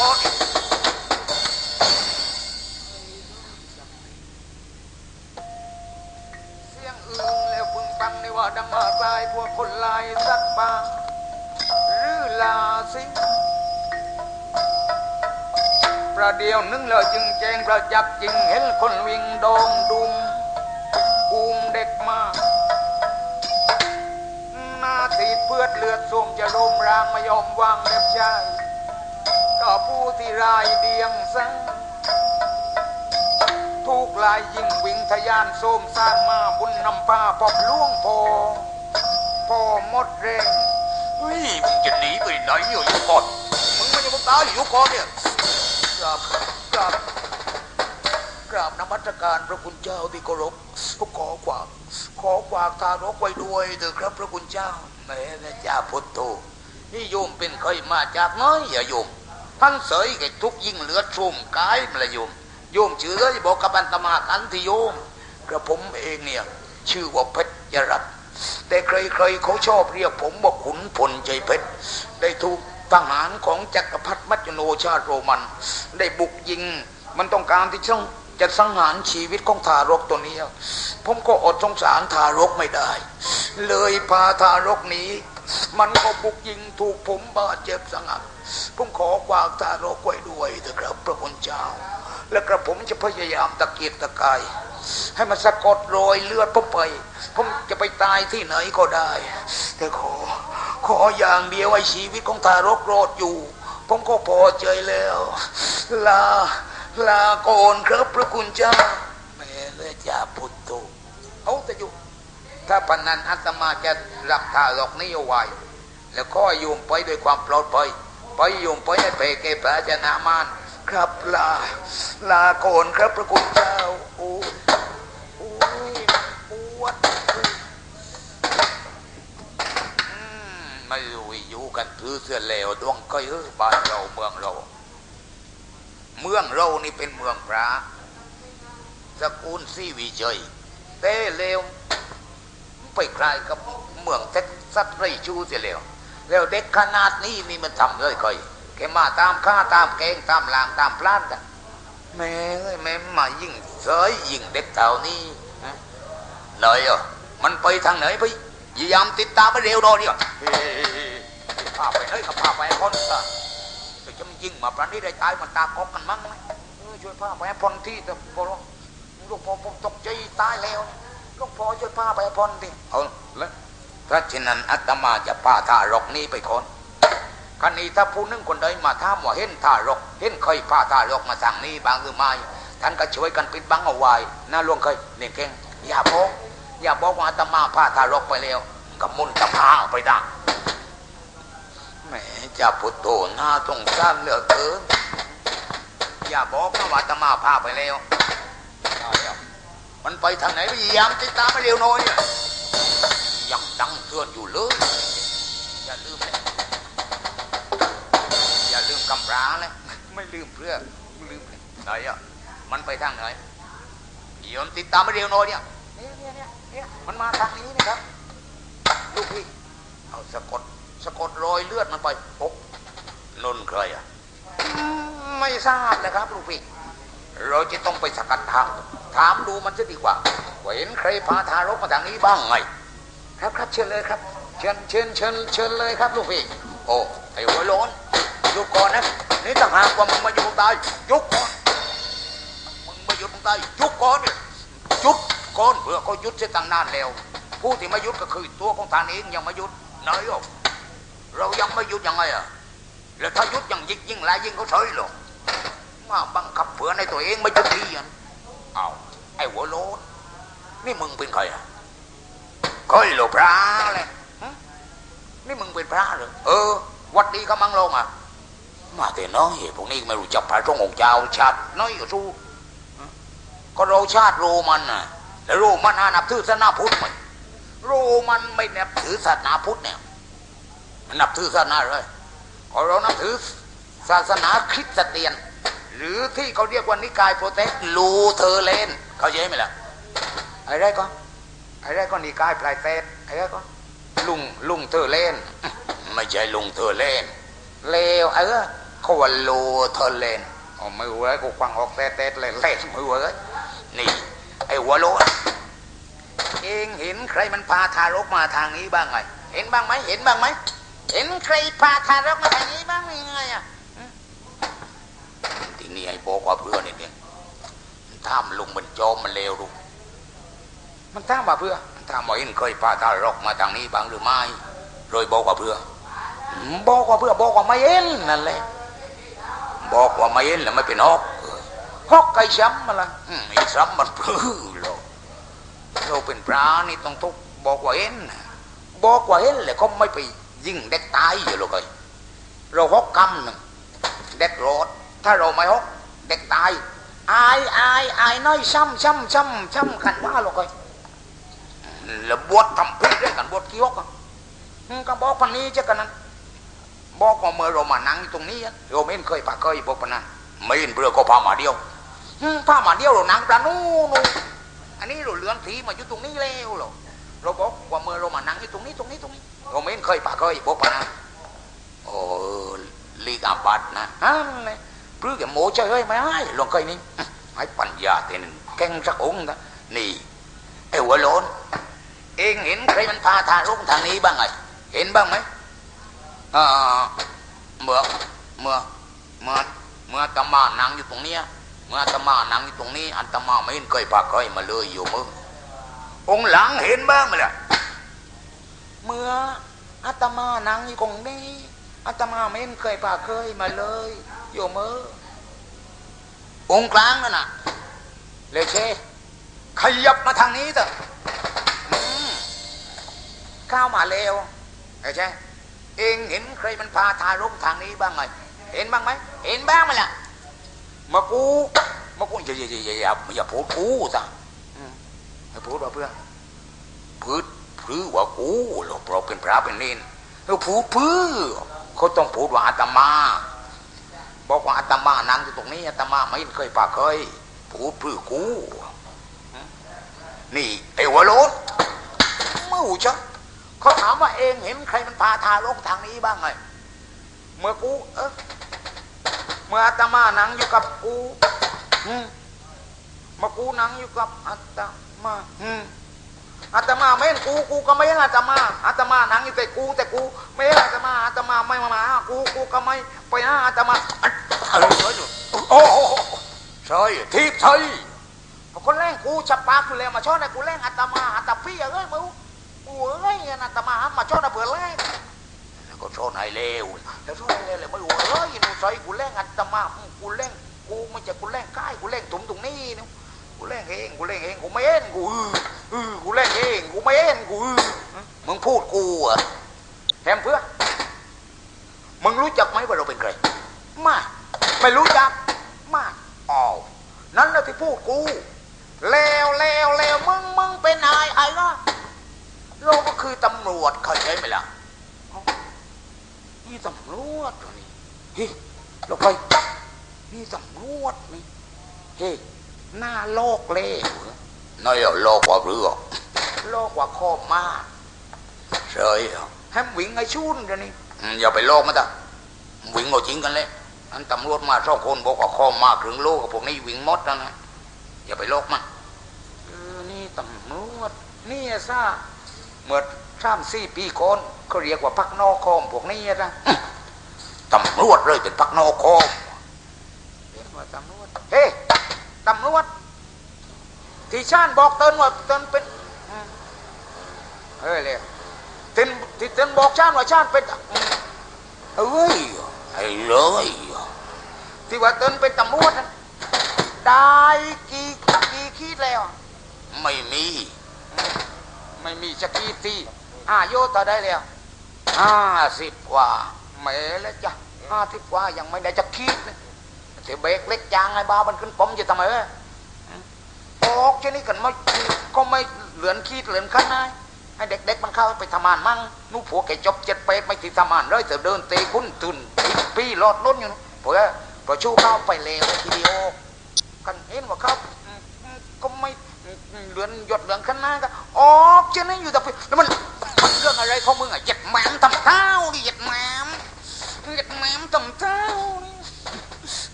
ป่าหรือลาสิงประเดี๋ยวนึงเลยจึงแจงประจักษ์จริงเห็นคนวิ่งโดมดุมอุ้มเด็กมาหน้าตีดเพื่อเลือดส้มจะรมรางไม่ยอมวางเล็บชาย็ผู้ที่รายเดียงสังทุกลายยิ่งวิ่งทะยานโสมสร้างมาบุญนำผ้าปอบล่วงพอพอหมดแรงเฮ้ยมึงจะหนีไปไหนอยู่ยู่ก่อนมึงไม่ยังมึงตายอยู่ก่อนเนี่ยกราบกราบกราบนมัสการพระคุณเจ้าที่เคารพผมขอฝากขอฝากทารกไว้ด้วยเถอะครับพระคุณเจ้าแม่นะจ้าพุทโธนี่โยมเป็นใครมาจากน้อยอย่าโยม ท่านเสยแกทุกยิ่งเหลือดชุ่มกายมละโยมโยมชื่อเลยบอกกับอันตมากันที่โยมกระผมเองเนี่ย ชื่อว่าเพชรยรัตแต่ใครๆเขาชอบเรียกผมว่าขุนพลใจเพชรได้ถูกทหารของจักรพรรดิมัจจุโนชาติโรมัน ได้บุกยิง มันต้องการที่ต้องจะสังหารชีวิตของทารกตัวนี้ ผมก็อดสงสารทารกไม่ได้ เลยพาทารกหนี้ มันก็บุกยิงถูกผมบาดเจ็บสาหัสผมขอฝากทาโรกไว้ด้วยเถอะครับพระคุณเจ้า และกระผมจะพยายามตะเกียกตะกาย ให้มันสะกดรอยเลือดผมไป ผมจะไปตายที่ไหนก็ได้ แต่ขอ ขออย่างเดียวไอ้ชีวิตของทารกรอดอยู่ ผมก็พอใจแล้ว ลา ลาโกนครับพระคุณเจ้าแม่เลยจ้าพุทโธเอาแต่อยู่ถ้าปนนันอาตมาจะรักทารกนี้เอาไว้ แล้วก็โยมไปด้วยความปลอดภัยไปโยมไปให้เพเกพระจนามาน ครับลา ลาโกอนครับพระคุณเจ้าโอ้ยโอ้ยปวดไม่รู้อยู่กันถือเสื้อเลวดวงก้อยเออบ้านเราเมืองเรา เมืองเรานี่เป็นเมืองพระสกุลซีวิเจยเต้เลวไปคล้ายกับเมืองเท็กซัสไรชูเสียเลว แล้วเด็กขนาดนี้นี่มันทำเลยค่อยแกมาตามข้าตามแกงตามลางตามพลานกันแม่เอ้ยแม่มายิ่งเสยยิ่งเด็กเต่านี้ฮะไหนอะมันไปทางไหนไปพยายามติดตามไปเร็วหน่อยดิเฮ้ยพาไปไหนกับพาไปคนละแต่จะมันยิงมาปรานี้ได้ตายมันตากอกกันมั้งไหมเออช่วยพาไปพ้นที่แต่พอลูกพ่อผมตกใจตายแล้วลูกพ่อช่วยพาไปพ้นที่เอาแล้ว เพราะฉะนั้นอาตมาจะพาทารกนี้ไปคนคันนี้ถ้าผู้นึงคนใดมาถามว่าเห็นทารก เห็นเคยพาทารกมาสั่งนี้บางหรือไม่ท่านก็ช่วยกันปิดบังเอาไว้น่าลวงเคยเนี่ยเก่งอย่าบอกอย่าบอกว่าอาตมาพาทารกไปแล้วกับมุนตะพาไปได้แหมจะพุทโธหน้าตรงสร้างเหลือเกินอย่าบอกนะว่าอาตมาพาไปแล้วมันไปทางไหนพยายามติดตามไปเร็วหน่อย ยังดังเตือนอยู่เลย อย่าลืมนะอย่าลืมกำพร้าเลยไม่ลืมเพื่อนลืมเลยไหนอะมันไปทางไหนโยมติดตามไปเร็วหน่อยเนี่ยเนี่ยเนี่ยเนี่ยเนี่ยมันมาทางนี้นะครับลูกพี่เอาสะกดสะกดรอยเลือดมันไปโอ๊ะนนใครอะอืมไม่ทราบนะครับลูกพี่เราจะต้องไปสกัดทางถามดูมันจะดีกว่าว่าเห็นใครพาทารกมาทางนี้บ้างไง ครับครับเชิญเลยครับ เชิญเชิญเชิญเชิญเลยครับลูกพี่โอ้ไอ้หัวโล้นยุกก่อนนะนี่ต่างหากว่ามึงมาอยู่ตายยุกก่อนมึงมาหยุดมึงตายยุกก่อนเนี่ยยุก่อนเพื่อเขายุดเสียตั้งนานแล้ว ผู้ที่มายุดก็คือตัวของทานเองยังมายุดนายกเรายังไม่ยุดยังไงอะแล้วถ้ายุดยังยิ่งยิ่งลายยิ่งเขาเฉยหรอกมาบังคับเผื่อในตัวเองไม่ยุดทีอะเอาไอ้หัวโล้นนี่มึงเป็นใครอะ เคยหลบพระเลยฮะนี่มึงเป็นพระเหรอเออ วัดดีเขามังลงอะมาแต่น้อยพวกนี้ไม่รู้จักพระทรงองค์เจ้าชาติน้อยก็สู้ฮะก็เราชาติโรมันน่ะแล้วโรมันอานับถือศาสนาพุทธไหมโรมันไม่นับถือศาสนาพุทธเนี่ย มันนับถือศาสนาอะไรก็เรานับถือศาสนาคริสเตียน หรือที่เขาเรียกว่านิกายโปรเตสต์ลูเทอร์เลน เขาใจไหมล่ะอะไรก็ ไอ้แรกก็นีกายปลายเตดไอ้แรกก็ลุงลุงเธอเล่น ไม่ใช่ลุงเธอเล่น เลวเออเขาว่าโลเทเลนอ๋อไม่เว้ยกูฟังออกแต่แต่เลยเล่ไม่เว้ยนี่ไอ้หัวโลนเองเห็นใครมันพาทารกมาทางนี้บ้างไงเห็นบ้างไหมเห็นบ้างไหมเห็นใครพาทารกมาทางนี้บ้างไหมไงอะอืมทีนี้ไอ้บอกว่าเพื่อนนี่เนี่ยมันท่ามลุงมันโจมมันเลวดู มันท่ามว่าเพื่อมันท่ามว่าเห็นเคยพาทารกมาทางนี้บ้างหรือไม่โดยบอกว่าเพื่อ บอกว่าเพื่อบอกว่าไม่เห็นนั่นแหละบอกว่าไม่เห็นแล้วไม่เป็นฮอกฮอกไก่ช้ำมาละอืมไอ้ช้ำมันพื้อเราเราเป็นพระนี่ต้องทุกบอกว่าเห็นบอกว่าเห็นเลยเขาไม่ไปยิ่งเด็กตายอยู่หรอกไอ้เราฮอกกำหนึ่งเด็กรอดถ้าเราไม่ฮอกเด็กตายอายอายอายน้อยช้ำช้ำช้ำช้ำกันว่าหรอกไอ้ แล้วบวชทำพิษด้วยกันบวชกี่ฮอกอะอืมก็บอกพันนี้เจ้ากันนั้นบอกว่าเมื่อเรามานั่งตรงนี้อะโยมเอ็นเคยปากเคยบอกปะนั้นไม่เห็นเปลือก็พามาเดียวอืมพามาเดียวเรานั่งปลานู่นอันนี้เราเลื่อนทีมาอยู่ตรงนี้แล้วเหรอเราบอกว่าเมื่อเรามานั่งอยู่ตรงนี้ตรงนี้ตรงนี้โยมเอ็นเคยปากเคยบอกปะนั้นโอ้ลีกอาบัตนะฮะเลยเปลือกโมเฉยไม่ให้ลงเคยนี่ให้ปัญญาเต็นแก่งสักองค์นะนี่ไอ้หัวโลน เองเห็นใครมันพาทารกทางนี้บ้างไงเห็นบ้างไหมเออเมื่อเมื่อเมื่อเมื่อตมานั่งอยู่ตรงเนี้ยเมื่อตมานั่งอยู่ตรงนี้อาตมาไม่เห็นเคยพาเคยมาเลยอยู่มือองค์หลังเห็นบ้างไหมล่ะเมื่ออาตมานั่งอยู่ตรงนี้อาตมาไม่เห็นเคยพาเคยมาเลยอยู่มือองค์กลางนั่นน่ะเลเชขยับมาทางนี้เถอะ เข้ามาเร็วเลเชเองเห็นใครมันพาทารกทางนี้บ้างไหมเห็นบ้างไหมเห็นบ้างไหมล่ะมากูมากูอย่าอย่าอย่าอย่าอย่าพูดกูซะอืมให้พูดว่าเพื่อพูดพื้ว่ากูหรอกเราเป็นพระเป็นเนนเราพูดพื้เขาต้องพูดว่าอาตมา บอกว่าอาตมานั่งอยู่ตรงนี้อาตมาไม่เคยปากเคยพูดพื้กูนี่ไอ้หัวโลนมูจ้ะ เขาถามว่าเองเห็นใครมันพาทารกทางนี้บ้างไงเมื่อกูเออเมื่ออาตมานั่งอยู่กับกูอืมเมื่อกูนั่งอยู่กับอาตมาอืมอาตมาไม่เห็นกูกูก็ไม่เห็นอาตมาอาตมานั่งอยู่แต่กู แต่กูไม่เห็นอาตมาอาตมาไม่มาหากูกูก็ไม่ไปหาอาตมาอะไรอยู่โอ้โหใช่ทิพย์ใช่คนแรงกูฉับปากคือแล้วมาชอบให้กูแรงอาตมาอาตพี่เอ้ยมึง กูเอ้ยนะตมามาชอบนะเผื่อแรงแล้วก็ชอบนายเลวแล้วชอบนายเลวเลยไม่รู้เอ้ยหนูใส่กูแรงอัตมากูแรงกูไม่ใช่กูแรงใกล้กูแรงถุมตรงนี้นะกูแรงเองกูแรงเองกูไม่เอ็นกูอืออือกูแรงเองกูไม่เอ็นกูอือมึงพูดกูเหรอะแถมเพื่อมึงรู้จักไหมว่าเราเป็นใครไม่ไม่รู้จักไม่อ๋อนั่นแหละที่พูดกูแล้วแล้วแล้วมึงมึงเป็นนายไอ้ล่ะ เราก็คือตำรวจเข้าใจไหมล่ะเอ้านี่ตำรวจเหรอนี่เฮ้ยเราไปนี่ตำรวจนี่เฮ้ยหน้าโลกเล่เหรอน้อยโลกกว่าเรือโลกกว่าข้อมาเฉยเหรอแฮมวิ่งไอ้ชุนกันนี่อืมอย่าไปโลกมาตะวิ่งเอาจริงกันเลยอันตำรวจมาสองคนบอกว่าข้อมาครึ่งโลกกับพวกนี้วิ่งหมดแล้วนะอย่าไปโลกมันเออนี่ตำรวจนี่ซะ เมื่อสามสี่ปีก่อนเขาเรียกว่าพักนอกคอมพวกนี้นะตำรวจเลยเป็นพักนอกคอมเรียกว่าตำรวจเฮ้ตำรวจที่ชานบอกเติ้นว่าเติ้นเป็นอืมเฮ้ยเลยที่ที่เติ้นบอกชานว่าชานเป็นอืมเอ้ยไอ้เลยที่ว่าเติ้นเป็นตำรวจนั้นได้กี่กี่ขีดแล้ว ไม่มี ไม่มีสกีตีอายุต่อได้แล้วห้าสิบกว่าแม่แล้วจ้ะห้าสิบกว่ายังไม่ได้จะคิดเลยเสีเบรกเล็กจางไอ้บ้ามันขึ้นปมจะทำไมเอ้ยออกชนี้กันไม่ก็ไม่เหลือนคิดเหลือนขั้นนายให้เด็กๆมันเข้าไปทำงานมั่งนู่ผัวแกจบเจ็ดเป็ดไม่ติดทำงานเลยแต่เดินเตะคุ้นตุนปีรอดล้นอยู่เพื่อพอชูเข้าไปเลวทีเดียวกันเห็นว่าเขาไม่ เลือนหยดเหลืองข้างหน้าก็ออกเช่นนั้นอยู่แต่แล้วมันมันเรื่องอะไรของมึงอะเหยียดแหมมทำเท้าดิเหยียดแหมมเหยียดแหมมทำเท้านี่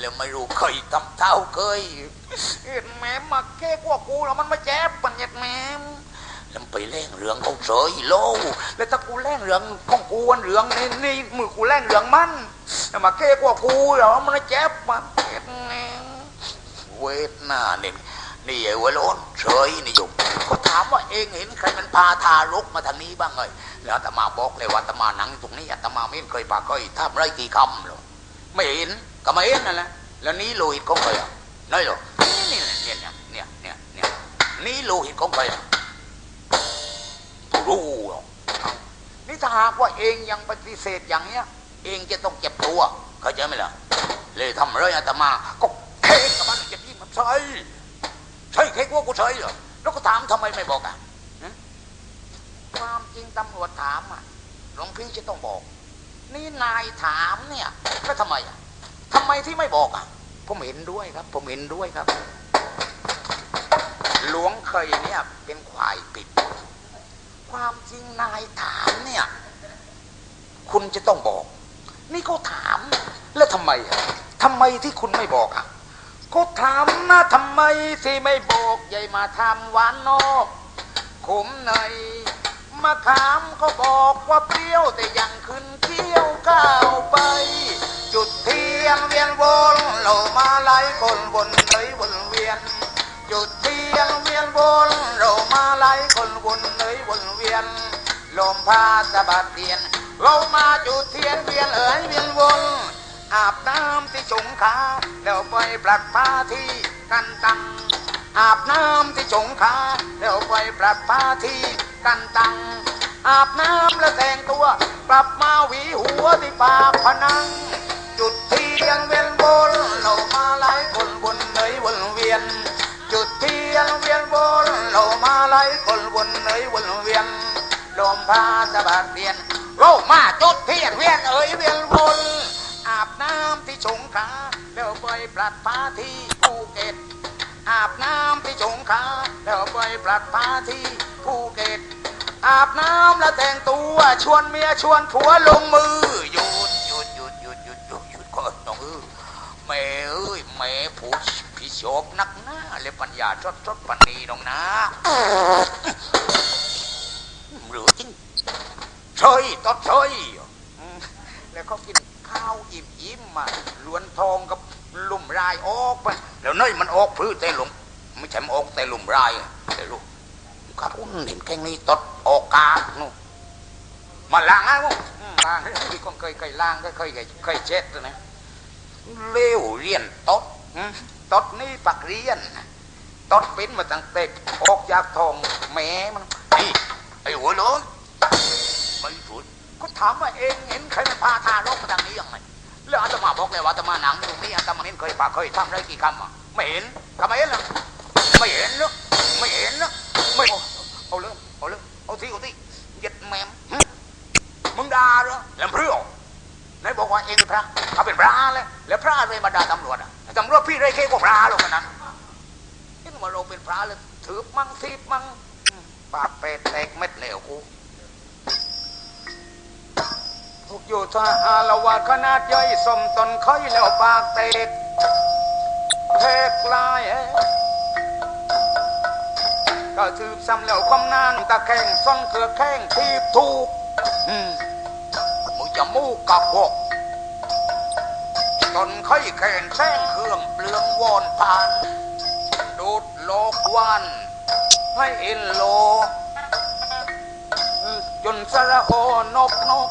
แล้วไม่รู้เคยทำเท่าเคยเห็นแม่มาแค่กว่ากูแล้วมันมาแจ๊บปันเย็ดแม่แล้วไปแล่งเรื่องเขาเฉยโลแล้วถ้ากูแล่งเรื่องของกูวันเรื่องนี่นี่มือกูแล่งเรื่องมันแล้วมาแค่กว่ากูแล้วมันมาแจ๊บมันเย็ดแม่เวทหน้าเนี่ย นี่ไอ้วัยรุ่นเฉยนี่อยู่เขาถามว่าเองเห็นใครมันพาทารกมาทางนี้บ้างเลยแล้วตมาบอกเลยว่าตมาหนังตรงนี้อตมาไม่เคยปากเคยทำไรกี่คำหรอกไม่เห็นก็ไม่เห็นนั่นแหละแล้วนี้โลหิตของใครอะน้อยหรอนี่นี่เนี่ยเนี่ยเนี่ยเนี่ยนี่โลหิตของใครอะรู้หรอกนี่ถ้าหากว่าเองยังปฏิเสธอย่างเนี้ย เองจะต้องเจ็บตัวเข้าใจไหมล่ะเลยทำไรอาตมาก็เค้กกับมันจะยิ่งมันใช่ ใช่เค้กว่ากูใช่เหรอแล้วก็ถามทำไมไม่บอกอะฮะความจริงตำรวจถามอะหลวงพี่จะต้องบอก นี่นายถามเนี่ยแล้วทำไมอะทำไมที่ไม่บอกอะ ผมเห็นด้วยครับ ผมเห็นด้วยครับ หลวงเคยเนี่ยเป็นควายปิด ความจริงนายถามเนี่ย คุณจะต้องบอก นี่ก็ถาม แล้วทำไมอะทำไมที่คุณไม่บอกอะ ก็ถามนะทำไมที่ไม่บอกใหญ่มาทำหวานนอกขมในมะขามเขาบอกว่าเปรี้ยวแต่ยังขึ้นเกี้ยวก้าวไป จุดเทียนเวียนวนเรามาไล่คนบนเลยวนเวียน จุดเทียนเวียนวนเรามาไล่คนวนเลยวนเวียนลมพาสะบัดเทียนเรามาจุดเทียนเวียนเอ๋ยเวียนวน อาบน้ำที่สงขาแล้วไปปลัดผ้าที่กันตัง อาบน้ำที่สงขาแล้วไปปรับผ้าที่กันตัง อาบน้ำแล้วแต่งตัวกลับมาหวีหัวที่ปากพนัง จุดเทียนเวียนบนเรามาไล่คนบนเลยวนเวียน จุดเทียนเวียนบนเรามาไล่คนบนเลยวนเวียนลมพาสะบัดเวียนเรามาจุดเทียนเวียนเอ๋ยเวียนบน น้ำที่สงขาแล้วไปปลัดผ้าที่ภูเก็ต อาบน้ำที่สงขาแล้วไปปลัดผ้าที่ภูเก็ต อาบน้ำแล้วแต่งตัวชวนเมียชวนผัวลงมือหยุดหยุดหยุดหยุดหยุดหยุดหยุดก่อนน้องเออแม่เอ้ยแม่ผู้พี่โฉบนักหน้าเลยปัญญาชดชดปันนีน้องนะหรือจริงเฉยตอดเฉยแล้วเขากิน อิ่มอิ่มมาล้วนทองกับลุ่มรายออกไปแล้วเนยมันออกพื้นแต่หลุมไม่ใช่มันออกแต่ลุ่มรายแต่ลูกข้าอุ้นเห็นแค่นี้ตดออกกาดนู่มาล้างอะมึงล้างที่คนเคยเคยล้างก็เคยเคยเคยเช็ดนะเลี้ยวเรียนตดตดนี่ปักเรียนตดเป็นมาตั้งแต่ออกจากทองแม่มันนี่ไอ้หัวล้นไม่ถูกก็ถามว่าเองเห็นใครมันพาทารกมาทางนี้ยังไง แล้วอาตมาบอกเลยว่าอาตมาหนังตรงนี้อาตมาเห็นเคยปากเคยทำได้กี่คำอะไม่เห็นทำไมเห็นล่ะไม่เห็นเนอะไม่เห็นเนอะไม่เอาเอาเลยเอาเลยเอาที่เอาที่ยัดแมมมึงด่าเหรอแล้วเพื่อไหนบอกว่าเองเป็นพระเขาเป็นพระเลยแล้วพระอะไรมาด่าตำรวจอะตำรวจพี่ไรเคกว่าพระหรอกกันนั้นนี่ว่าเราเป็นพระเลยถือมั่งทีบมั่งปากเป็ดแตกเม็ดเหลวกู ถูกอยู่ท่าอารวาสขนาดย่อยสมตนค่อยแล้วปากเตกเพกลายก็ถือซ้ำแล้วความนานตะแข่งซ่องเกือแข้งทีบถูกอืมมึงจะมูกกับพวกจนค่อยแข่งแซงเครื่องเปลืองวอนผ่านดูดโลกวันให้เอ็นโล จนสระโอนบนก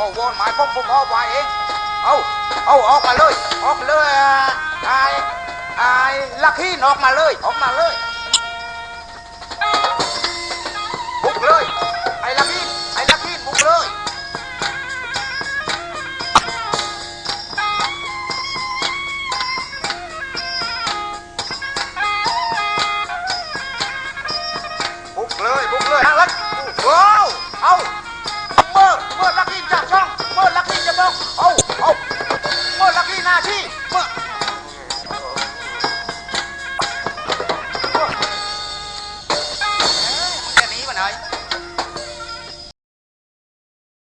โอ้วนหมายผมผมเอาไว้เองเอาเอาออกมาเลย ออกเลยไอ้ไอ้ลักขี้ออกมาเลย ออกมาเลย